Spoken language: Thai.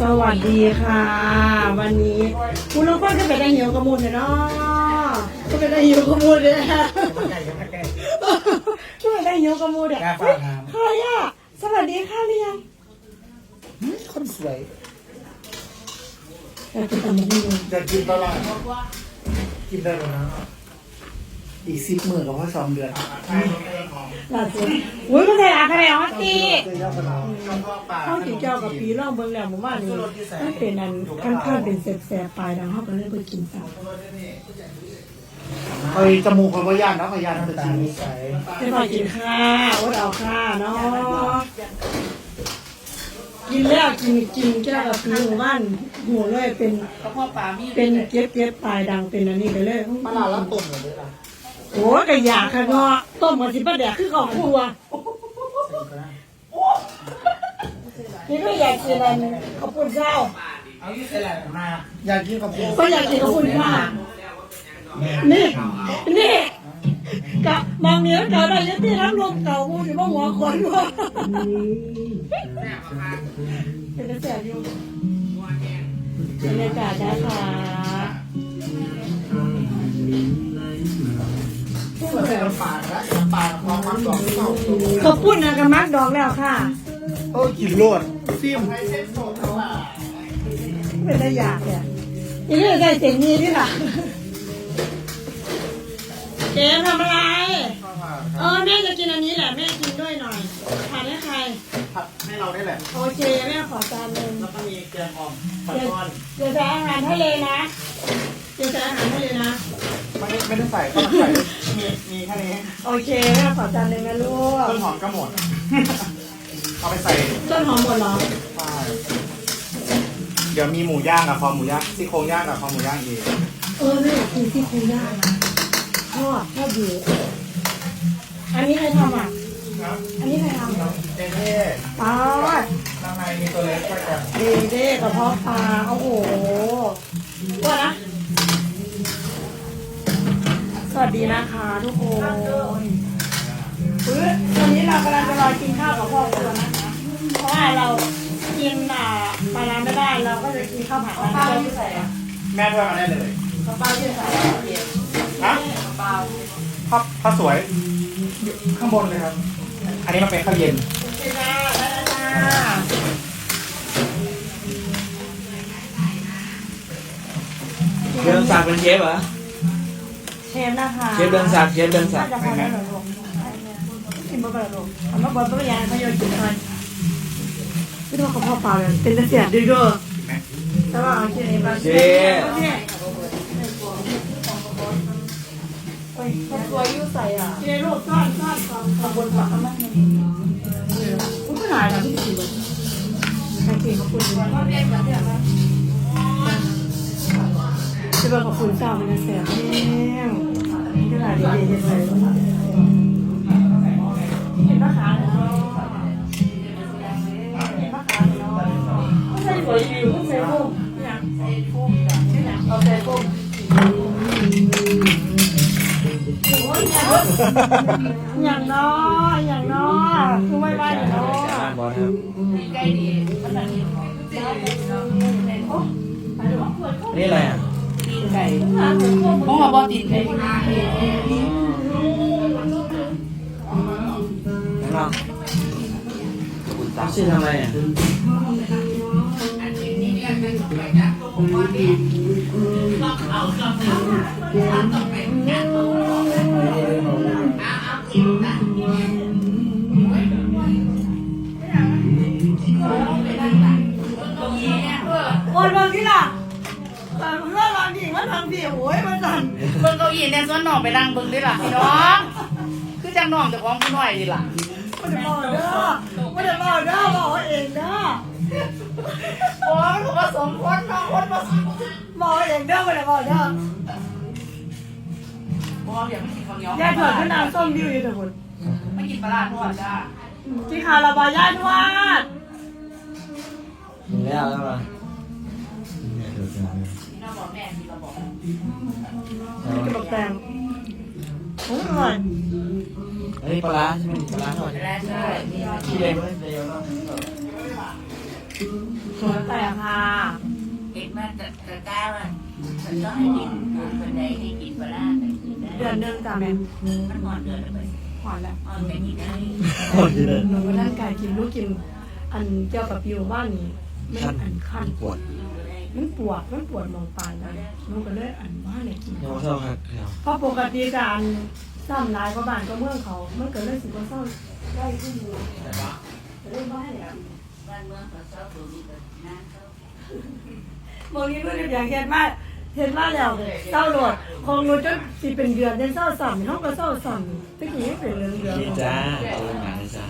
สวัสดีค่ะ วันนี้คุณลุงก็จะไปได้เหี่ยวกระมุนเนาะก็ไปได้เหี่ยวกระมุนเลยค่ะก็ไปได้เหี่ยวกระมุนเนี่ยกล้าฝากใครอะสวัสดีค่ะเรียงคนสวยอยากกินตำบักหุ่งจะกินตลอดกินได้แล้วนะ อีกสิบหมื่นกับว่าสองเดือนล่าสุดอุ้ยก็ใส่อาคาเรออสตีเจ้าขนมข้าวกินเจ้ากับปีร่องเบิ้งแล้วผมว่านี่มันเป็นอันค่อนข้างเป็นแสบๆปลายดังเขาก็เลยไปกินซ้ำคอยจมูกคอยว่าย่านนะคอยย่านน้ำตาลใสไม่พอกินข้าวอดเอาข้าวเนาะกินแล้วกินกินแก้วกับปีหมู่บ้านหัวเลยเป็นกระเพาะปลามีเป็นเก็บเก็บปลายดังเป็นอันนี้ไปเลยมะนาวแล้วตุ่มเลยล่ะ โอ้ยกระยาค่ะเนาะต้มกับสิบประแดกคือของครัวนี่ก็อยากกินอะไรข้าวปุ้นเช้าเอาที่ใส่แหละมาอยากกินกับคุณก็อยากกินข้าวปุ้นข้าวนี่นี่กับมองเนี้ยเก่าได้ยังที่รับลมเก่าพูดถึงว่าหัวคนว่าเป็นกระแสอยู่บรรยากาศนะคะ ปลาแล้วน้ำปลาความมันดอกที่เขาข้าวปุ้นนะกับมักดองแล้วค่ะโอ้กินโลดซิมเป็นได้อยากเนี่ยอีนี่ได้เสียงนี้นี่ล่ะเกมทำอะไรเออแม่จะกินอันนี้แหละแม่กินด้วยหน่อยทานให้ใคร ผัดให้เราได้แหละ โอเคแม่ขอจานหนึ่งแล้วก็มีแกงอ่อมปลาเดี๋ยวทอดเดี๋ยวจะอาหารทะเลนะเดี๋ยวจะอาหารทะเลนะ ไม่ได้ไม่ได้ใส่ก็มาใส่มีมีแค่นี้โอเคแม่ขอจานหนึ่งนะลูกต้นหอมก็หมด เอาไปใส่ต้นหอมหมดเหรอไปเดี๋ยวมีหมูย่างกับคอหมูย่างซี่โครงย่างกับคอหมูย่างอีกเออแม่อยากกินซี่โครงย่างนะทอดทอดอยู่อันนี้ใครทำอะ ครับอันนี้ใครทำเจ๊เจ๊ปลาข้างในมีตัวเล็กก็จะเดเด้กระเพาะปลาโอ้โหว่านะ วัสดีนะคะทุกคนอุ๊ยตอนนี้เรากำลังจะรอกินข้าวกับพ่อครัวนะคะเพราะว่าเรากินอ่าปลาร้าไม่ได้เราก็จะกินข้าวผัดร้านข้าวที่ใส่อะแม่เพื่อนมาได้เลยข้าวเปล่าที่ใส่เย็นฮะข้าวเปล่าข้าวข้าวสวยข้างบนเลยครับ อันนี้มันเป็นข้าวเย็นกินนะได้แล้วจ้าเดินสักดิ์เป็นเชฟเหรอ ฟนะคะเชฟเดินสักดิ์เชฟเดินสัน่ากดิ์จะพอได้หรอลูกกินบ่เปิดลูกเอามาเปิดตัวอย่างให้โยนกินหน่อยไม่ต้องกับพ่อเปล่าเลยเป็นเสียดื้อด้วยแต่ว่าเอาที่ไหนบ้างเชฟข้าวสวยยู่ใส่อะที่ไหนลูกซ่อนซ่อนซ่อนขบวนฝักเอามาคุณผู้ชายนะพี่สี่วันใครเก่งขอบคุณจะเป็นขอบคุณเจ้าเป็นเสียแห้งที่ไหนดีๆเลยเห็นปะขาเนาะเห็นปะขาเนาะไม่ใช่สว อาใส่พุ่มอย่างน้อยอย่างน้อยคือไม่ไหวอย่างน้อยบอลครับใกล้ดีมันจะมีนี่อะไรอะ ตีนไก่เพราะว่าบอตีนไก่ลองชื่อทำอะไรอะโอนบางทีมันทำพี่โอ้ยมันสั่นเบิ่งเก้าอี้เนี่ยส่วนน้องไปนั่งเบิ่งดิล่ะพี่น้องคือจังน้องเจะของผู้น้อยดิล่ะมันจะบอกเด้อมันจะบอกเด้อบอกเองเด้อโอ้ยมันผสมคนน้องคนผสมบอกเองเด้อมันจะบอกเด้อบอกเดี๋ยวไม่กินข้าวเหนียวยายเถิดขึ้นน้ำส้มดิวอยู่แต่คนไม่กินปลาร้าทอดจ้าที่คาราบายาทวาดถึงแล้วแล้วป่ะ พี่น้องบอกแม่พี่เราบอ กกระบอกแตงโอ้ยอร่อยเฮ้ยปลาร้าใช่ไหมปลาร้าทอดแล้วใช่ที่เล็กไม่เดียวแล้วแต่ค่ะเห็นมาแต่แต่ก้าวอะมันก็ให้กินคนใดให้กินเวลาไปกินได้เดือนหนึงจ้ะแม่มันหมดเดือนแล้วไปหอนแล้วอ่อนไปกินได้หมดเลยหนูก็ร่างกายกินลูกกิน อันเกี่ยวกับปิวบ้านนี้ไม่อันคันปวด มันปวดมันปวดมองปลายแล้วหนูก็เลยอันว่าเนี่ยกินยังไม่เศร้าครับเดี๋ยวเพราะปกติการซ้ำลายก็บ้านก็เมืองเขา มันก็เลยสิบ่เศร้าได้ที่อยู่จะได้บ้านเนี่ยบ้านเมืองเขาชอบดูนี่ก็น้ำเขาบางทีก็อย่างเห็นมาเห็นมาแล้วเศร้าโหลดของหนูจนสิเป็นเดือนยังเศร้าสั่นห้องก็เศร้าสั่นตะกี้ยังเป็นเรื่องเดือนดีจ้าเอาหนังเลยจ้า